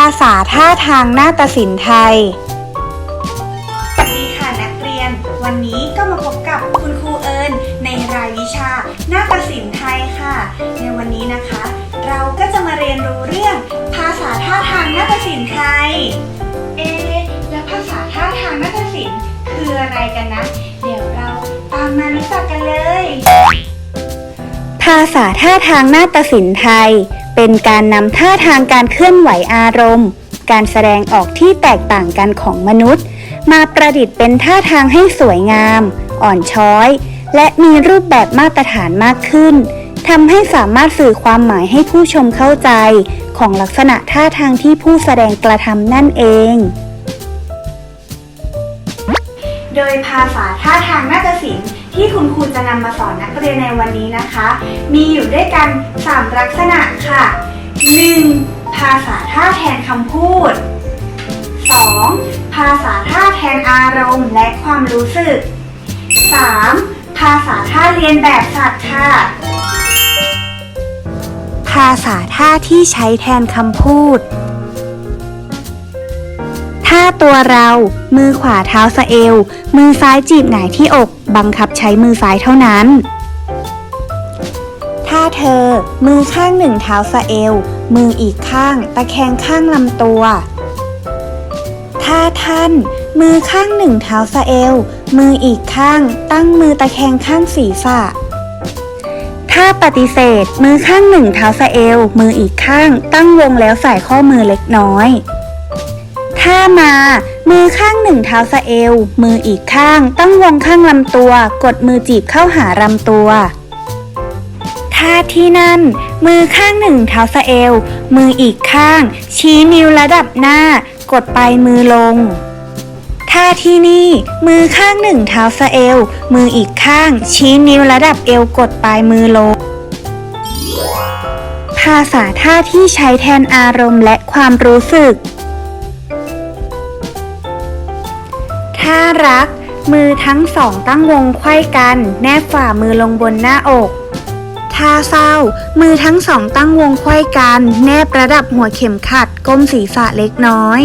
าษาท่าทางนาฏศิลป์ไทย สวัสดีค่ะนักเรียน วันนี้ก็มาพบกับคุณครูเอิญในรายวิชานาฏศิลป์ไทยค่ะ ในวันนี้นะคะ เราก็จะมาเรียนรู้เรื่อง ภาษาท่าทางนาฏศิลป์ไทย เอะแล้วภาษาท่าทางนาฏศิลป์คืออะไรกันนะ เดี๋ยวเราตามมารู้จักกันเลย ภาษาท่าทางนาฏศิลป์ไทย เป็นการนำท่าทางการเคลื่อนไหวอารมณ์ การแสดงออกที่แตกต่างกันของมนุษย์ มาประดิษฐ์เป็นท่าทางให้สวยงาม อ่อนช้อย และมีรูปแบบมาตรฐานมากขึ้นทำให้สามารถสื่อความหมายให้ผู้ชมเข้าใจ ของลักษณะท่าทางที่ผู้แสดงกระทำนั่นเอง โดยภาษาท่าทางนาฏศิลป์ที่คุณครูจะนำมาสอนนักเรียนในวันนี้นะคะ มีอยู่ด้วยกัน 3 ลักษณะค่ะ 1. ภาษาท่าแทนคำพูด 2. ภาษาท่าแทนอารมณ์และความรู้สึก 3. ภาษาท่าเรียนแบบสัตว์ค่ะ ภาษาท่าที่ใช้แทนคำพูด ตัวเรา มือขวาเท้าสะเอว มือซ้ายจีบหงายที่อก บังคับใช้มือซ้ายเท่านั้นท่าเธอ มือข้างหนึ่งเท้าสะเอว มืออีกข้าง ตะแคงข้างลำตัวท่าท่าน มือข้างหนึ่งเท้าสะเอว มืออีกข้าง ตั้งมือตะแคงข้างศีรษะถ้าปฏิเสธ มือข้างหนึ่งเท้าสะเอว มืออีกข้าง ตั้งวงแล้วใส่ข้อมือเล็กน้อย ถ้ามา มือข้างหนึ่งเท้าสะเอว มืออีกข้างตั้งวงข้างลำตัว กดมือจีบเข้าหาลำตัว ท่าที่นั่น มือข้างหนึ่งเท้าสะเอว มืออีกข้าง ชี้นิ้วระดับหน้า กดปลายมือลงท่าที่นี่ มือข้างหนึ่งเท้าสะเอว มืออีกข้าง ชี้นิ้วระดับเอวกดปลายมือลง ภาษาท่าที่ใช้แทนอารมณ์และความรู้สึก ท่ารัก มือทั้งสองตั้งวงไขว้กัน แนบฝ่ามือลงบนหน้าอกท่าเศร้า มือทั้งสองตั้งวงไขว้กัน แนบระดับหัวเข็มขัด ก้มศีรษะเล็กน้อย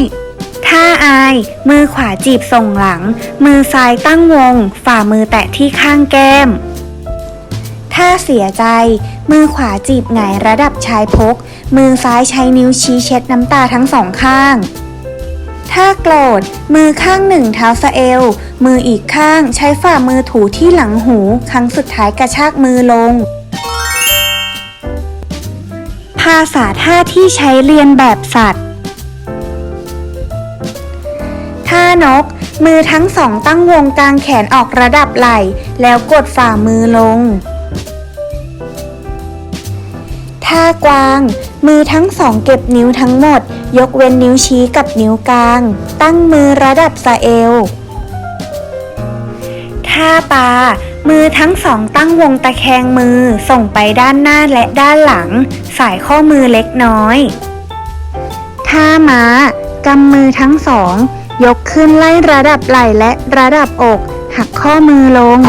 ท่าอาย มือขวาจีบส่งหลัง มือซ้ายตั้งวง ฝ่ามือแตะที่ข้างแก้มถ้าเสียใจ มือขวาจีบหงายระดับชายพก มือซ้ายใช้นิ้วชี้เช็ดน้ำตาทั้งสองข้าง ถ้าโกรธ มือข้างหนึ่งเท้าสะเอว มืออีกข้างใช้ฝ่ามือถูที่หลังหู ครั้งสุดท้ายกระชากมือลง ภาษาท่าที่ใช้เรียนแบบสัตว์ ท่านก มือทั้งสองตั้งวงกลางแขนออกระดับไหล่ แล้วกดฝ่ามือลง ท่ากวาง มือทั้งสองเก็บนิ้วทั้งหมด ยกเว้นนิ้วชี้กับนิ้วกลาง ตั้งมือระดับสะเอวท่าปลา มือทั้งสองตั้งวงตะแคงมือส่งไปด้านหน้าและด้านหลัง สายข้อมือเล็กน้อย ท่าม้ากำมือทั้งสอง ยกขึ้นไล่ระดับไหล่และระดับอก หักข้อมือลง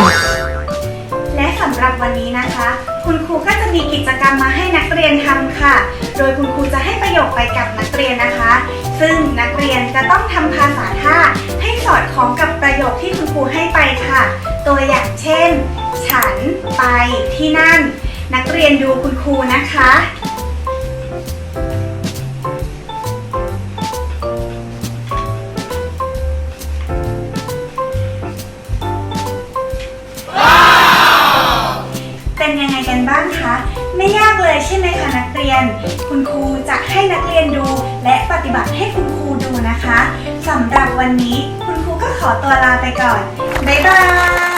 และสำหรับวันนี้นะคะ คุณครูก็จะมีกิจกรรมมาให้นักเรียนทำค่ะ โดยคุณ ครูจะให้ประโยคไปกับนักเรียนนะคะ ซึ่งนักเรียนจะต้องทำภาษาท่าให้สอดคล้องกับประโยคที่คุณครูให้ไปค่ะ ตัวอย่างเช่น ฉันไปที่นั่น นักเรียนดูคุณครูนะคะ ไม่ยากเลยใช่ไหมคะนักเรียน คุณครูจะให้นักเรียนดู และปฏิบัติให้คุณครูดูนะคะสำหรับวันนี้คุณครูก็ขอตัวลาไปก่อน บ๊ายบาย